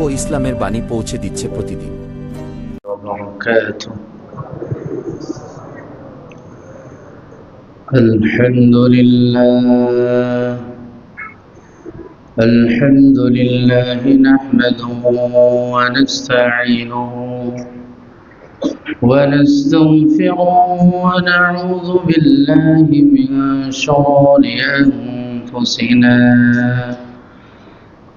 ও ইসলামের বাণী পৌঁছে দিচ্ছে প্রতিদিন وبركاته الحمد لله الحمد لله نحمده ونستعينه ونستغفره ونعوذ بالله من شرور أنفسنا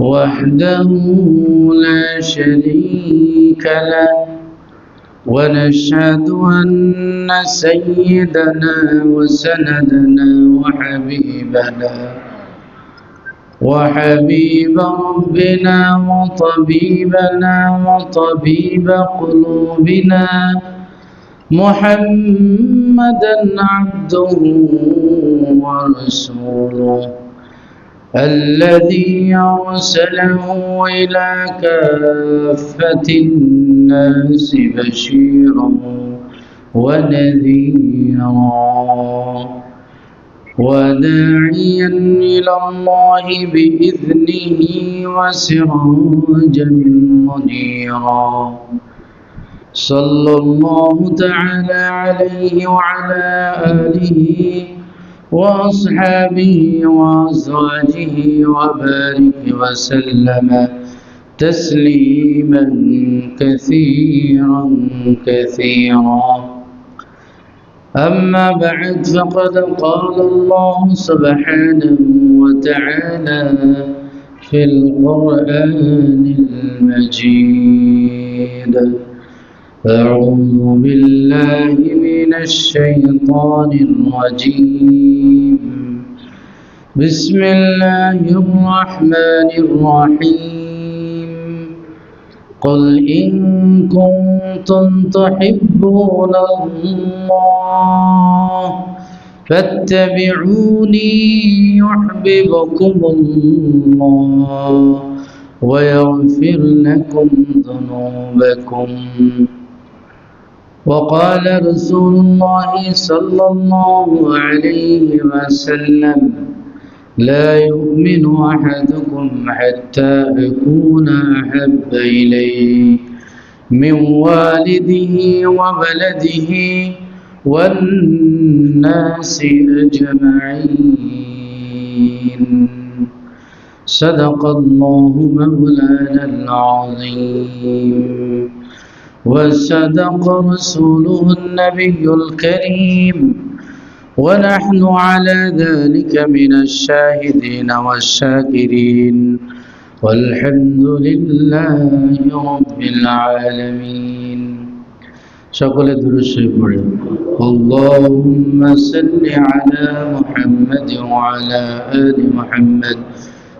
وحده لا شريك له. ونشهد أن سيدنا وسندنا وحبيبنا وحبيب ربنا وطبيبنا وطبيب قلوبنا محمدا عبده ورسوله. الذي أرسله إلى كافة الناس بشيرا ونذيرا وداعيا إلى الله بإذنه وسراجا منيرا. صلى الله تعالى عليه وعلى آله وأصحابه وأزواجه وبارك وسلم تسليما كثيرا كثيرا. أما بعد فقد قال الله سبحانه وتعالى في القرآن المجيد. أعوذ بالله من الشيطان الرجيم. بسم الله الرحمن الرحيم. قل إن كنتم تحبون الله فاتبعوني يحببكم الله ويغفر لكم ذنوبكم. وقال رسول الله صلى الله عليه وسلم لا يؤمن أحدكم حتى أكون أحب إليه من والده وولده والناس أجمعين. صدق الله مولانا العظيم. وصدق رسوله النبي الكريم ونحن على ذلك من الشاهدين والشاكرين والحمد لله رب العالمين সকলে দুরুশে পড়ে اللهم صل على محمد وعلى آل محمد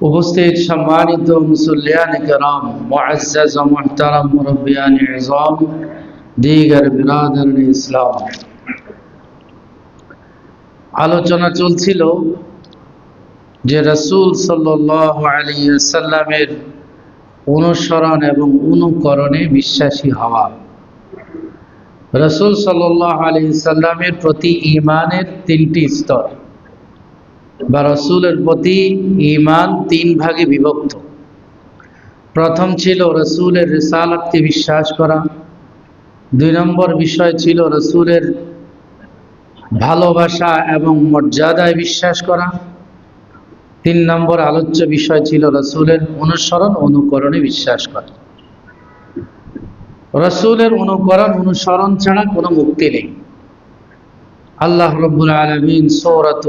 উপস্থিত সম্মানিত মুসল্লিয়ান کرام معزز و محترم মুরব্বিয়ান ইজাম দিগার বিরাদরান ইসলাম আলোচনা চলছিল যে রাসূল সাল্লাল্লাহু আলাইহি সাল্লামের অনুসরণ এবং অনুকরণে বিশ্বাসী হওয়া রসুল সাল্লাহ আলী সাল্লামের প্রতি ইমানের তিনটি স্তর বা রসুলের প্রতি ইমান তিন ভাগে বিভক্ত। প্রথম ছিল রসুলের রেসালাতকে বিশ্বাস করা। দুই নম্বর বিষয় ছিল রসুলের ভালোবাসা এবং মর্যাদায় বিশ্বাস করা। তিন নম্বর আলোচ্য বিষয় ছিল রসুলের অনুসরণ, অনুকরণে বিশ্বাস করা। রসুলের অনুকরণ, অনুসরণ ছাড়া কোনো মুক্তি নেই। আল্লাহ রব্বুল আলমিন সৌরত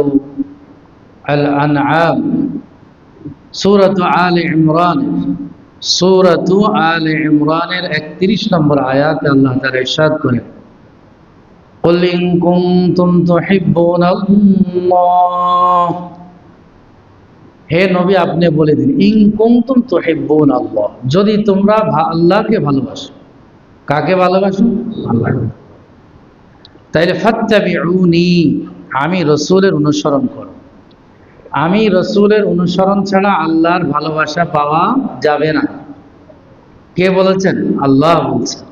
আল আনআম সৌরত আল ইমরান সৌরত আল ইমরানের একত্রিশ নম্বর আয়াতে আল্লাহ তার ইরশাদ করেন قل إن كنتم تحبون الله হে নবী আপনি বলে দিন ইন কুনতুম তুহিব্বুন আল্লাহ যদি তোমরা ভা- আল্লাহকে ভালোবাসো কাকে ভালোবাসো আল্লাহ তাইলে ফাত্তাবিউনি আমি রসুলের অনুসরণ করো আমি রসুলের অনুসরণ ছাড়া আল্লাহর ভালোবাসা পাওয়া যাবে না। কে বলেছেন? আল্লাহ বলছেন।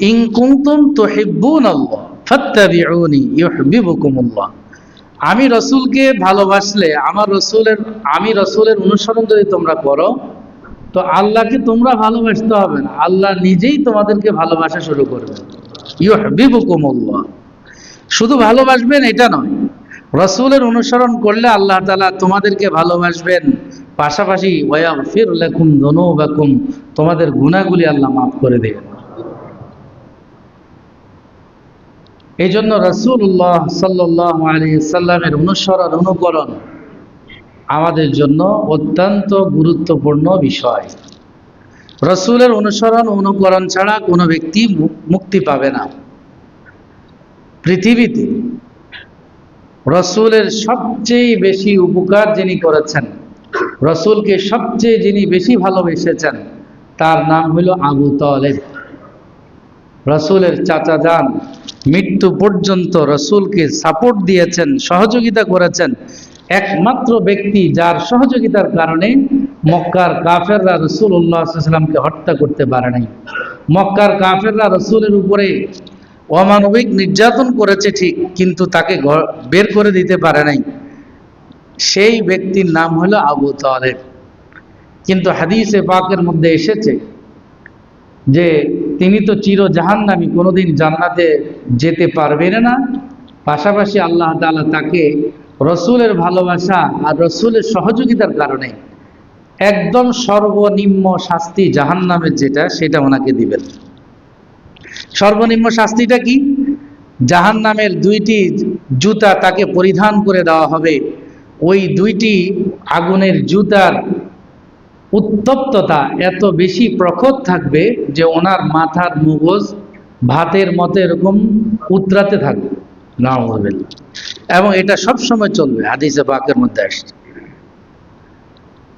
ইন কুনতুম তুহিব্বুন আল্লাহ আমি রসুলকে ভালোবাসলে, আমার রসুলের, আমি রসুলের অনুসরণ যদি তোমরা করো, তো আল্লাহকে তোমরা ভালোবাসতে হবে না। আল্লাহ নিজেই তোমাদেরকে ভালোবাসা শুরু করবে ইউহিব্বুকুমুল্লাহ। শুধু ভালোবাসবেন এটা নয় রসুলের অনুসরণ করলে আল্লাহ তাআলা তোমাদেরকে ভালোবাসবেন। পাশাপাশি ওয়াগফির লাকুম যুনুবাকুম, তোমাদের গুনাহগুলি আল্লাহ মাফ করে দেবেন। এই জন্য রসুল্লাহ সাল্লাহ আলী সাল্লামের অনুসরণ, অনুকরণ আমাদের জন্য অত্যন্ত গুরুত্বপূর্ণ বিষয়। রসুলের অনুসরণ, অনুকরণ ছাড়া কোনো ব্যক্তি মুক্তি পাবে না। পৃথিবীতে রসুলের সবচেয়ে বেশি উপকার যিনি করেছেন, রসুলকে সবচেয়ে যিনি বেশি ভালোবেসেছেন, তার নাম হলো আবু তলেব। রসুলের চাচা যান মৃত্যু পর্যন্ত রসুলকে সাপোর্ট দিয়েছেন, সহযোগিতা করেছেন। একমাত্র ব্যক্তি যার সহযোগিতার কারণে মক্কার কাফেররা রসুল উল্লাহামকে হত্যা করতে পারে নাই মক্কার কাফেররা রসুলের উপরে অমানবিক নির্যাতন করেছে ঠিক, কিন্তু তাকে বের করে দিতে পারে নাই। সেই ব্যক্তির নাম হলো আবু তালেব। কিন্তু হাদিসে পাকের মধ্যে এসেছে যে, তিনি তো চির জাহান্নামী, কোনোদিন জান্নাতে যেতে পারবেন না। পাশাপাশি আল্লাহ তাআলা তাকে রসুলের ভালোবাসা আর রসুলের সহযোগিতার কারণে একদম সর্বনিম্ন শাস্তি জাহান্নামের যেটা, সেটা ওনাকে দিবেন। সর্বনিম্ন শাস্তিটা কি? জাহান্নামের দুইটি জুতা তাকে পরিধান করে দেওয়া হবে। ওই দুইটি আগুনের জুতার উত্তপ্ততা এত বেশি প্রখর থাকবে যে ওনার মাথার মুগজ ভাতের মতো এরকম উতরাতে থাকবে। নাউজুবিল্লাহ। এবং এটা সব সময় চলবে, হাদিসে বাকের মধ্যে আসছে।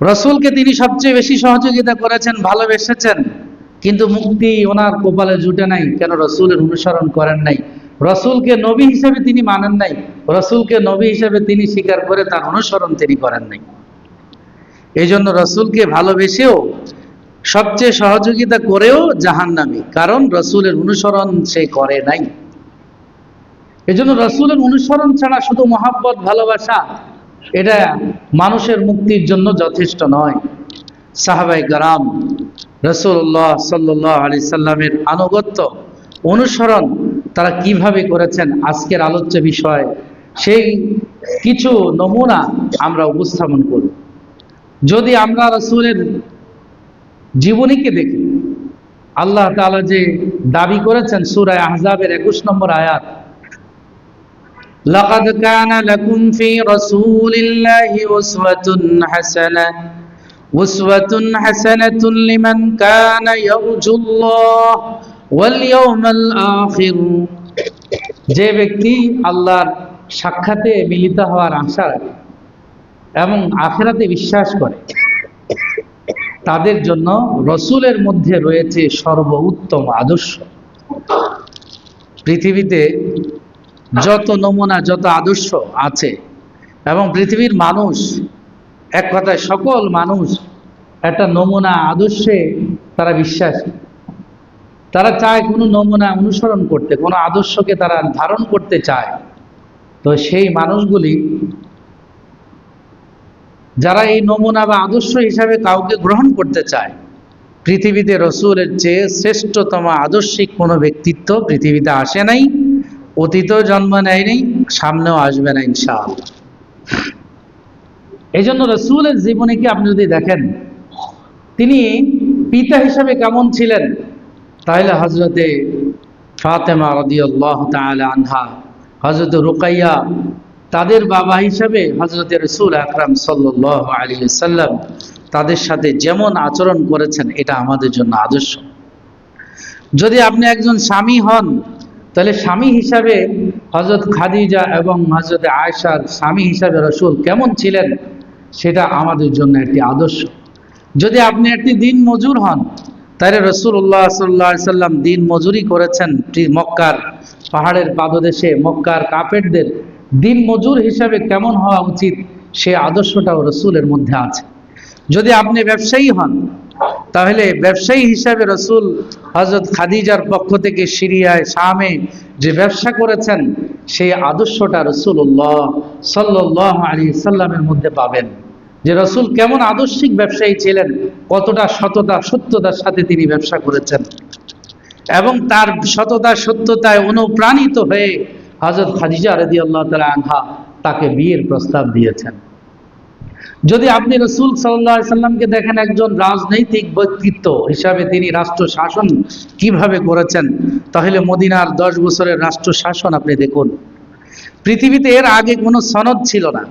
রসুলকে তিনি সবচেয়ে বেশি সহযোগিতা করেছেন, ভালোবেসেছেন। কিন্তু মুক্তি ওনার কপালে জুটে নাই, কেন রসুলের অনুসরণ করেন নাই? রসুলকে নবী হিসেবে তিনি মানেন নাই, রসুলকে নবী হিসেবে তিনি স্বীকার করে তার অনুসরণ তিনি করেন নাই। এই জন্য রসুলকে ভালোবেসেও, সবচেয়ে সহযোগিতা করেও জাহান্নামী, কারণ রসুলের অনুসরণ সে করে নাই। এই জন্য রসুলের অনুসরণ ছাড়া শুধু মহাব্বত, ভালোবাসা, এটা মানুষের মুক্তির জন্য যথেষ্ট নয়। সাহাবাই গারাম রসুল্লাহ সাল্লাহ আলি সাল্লামের আনুগত্য অনুসরণ তারা কিভাবে করেছেন আজকের আলোচ্য বিষয় সেই কিছু নমুনা আমরা উপস্থাপন করব যদি আমরা রসুলের জীবনীকে দেখি আল্লাহ তাআলা যে দাবি করেছেন সূরা আহজাবের একুশ নম্বর আয়াত لقد كان لكم في رسول الله أسوة حسنة উসওয়াতুন হাসানাতুন লিমান কানা ইয়ারজুল্লাহ ওয়াল ইয়াউমাল আখির। যে ব্যক্তি আল্লাহর সাক্ষাতে মিলিত হওয়ার আশা রাখে এবং আখেরাতে বিশ্বাস করে, তাদের জন্য রসুলের মধ্যে রয়েছে সর্ব উত্তম আদর্শ। পৃথিবীতে যত নমুনা, যত আদর্শ আছে এবং পৃথিবীর মানুষ এক কথায় সকল মানুষ একটা নমুনা আদর্শে তারা বিশ্বাসী। তারা চায় কোনো নমুনা অনুসরণ করতে, কোনো আদর্শকে তারা ধারণ করতে চায়। তো সেই মানুষগুলি যারা এই নমুনা বা আদর্শ হিসাবে কাউকে গ্রহণ করতে চায়, পৃথিবীতে রসুলের চেয়ে শ্রেষ্ঠতম আদর্শিক কোনো ব্যক্তিত্ব পৃথিবীতে আসে নাই, অতীতেও জন্ম নেয় নাই সামনেও আসবে না ইনশাআল্লাহ। এই জন্য রসুলের জীবনীকে আপনি যদি দেখেন, তিনি পিতা হিসাবে কেমন ছিলেন? তাহলে হজরতে ফাতেমা রদিয়াল্লাহ তাআলা আনহা হজরত রুকাইয়া, তাদের বাবা হিসাবে হজরত রসুল আকরাম সাল্লাহ আলী সাল্লাম তাদের সাথে যেমন আচরণ করেছেন, এটা আমাদের জন্য আদর্শ। যদি আপনি একজন স্বামী হন, তাহলে স্বামী হিসাবে হজরত খাদিজা এবং হজরত আয়সার স্বামী হিসাবে রসুল কেমন ছিলেন? সেটা আমাদের জন্য একটি আদর্শ। যদি আপনি একটি দিন মজুর হন, তাহলে রসুল্লাহ সাল্লাহ সাল্লাম দিন মজুরি করেছেন মক্কার পাহাড়ের পাদদেশে, মক্কার কাপেরদের দিন মজুর হিসাবে কেমন হওয়া উচিত, সে আদর্শটাও রসুলের মধ্যে আছে। যদি আপনি ব্যবসায়ী হন, তাহলে ব্যবসায়ী হিসাবে রসুল হজরত খাদিজার পক্ষ থেকে সিরিয়ায়, শামে যে ব্যবসা করেছেন, সেই আদর্শটা রসুল্লাহ সাল্লাহ আলী সাল্লামের মধ্যে পাবেন। যে রসুল কেমন আদর্শিক ব্যবসায়ী ছিলেন, কতটা সততা, সত্যতার সাথে তিনি ব্যবসা করেছেন। এবং তার সততা, সত্যতায় অনুপ্রাণিত হয়ে হজরত খাদিজা রদি আল্লাহ তালা আনহা তাকে বিয়ের প্রস্তাব দিয়েছেন। যদি আপনি রসুল সাল্লাহ সাল্লামকে দেখেন একজন রাজনৈতিক ব্যক্তিত্ব হিসাবে তিনি রাষ্ট্র শাসন কীভাবে করেছেন, তাহলে মদিনার দশ বছরের রাষ্ট্র শাসন আপনি দেখুন। পৃথিবীতে এর আগে কোনো সনদ ছিল না।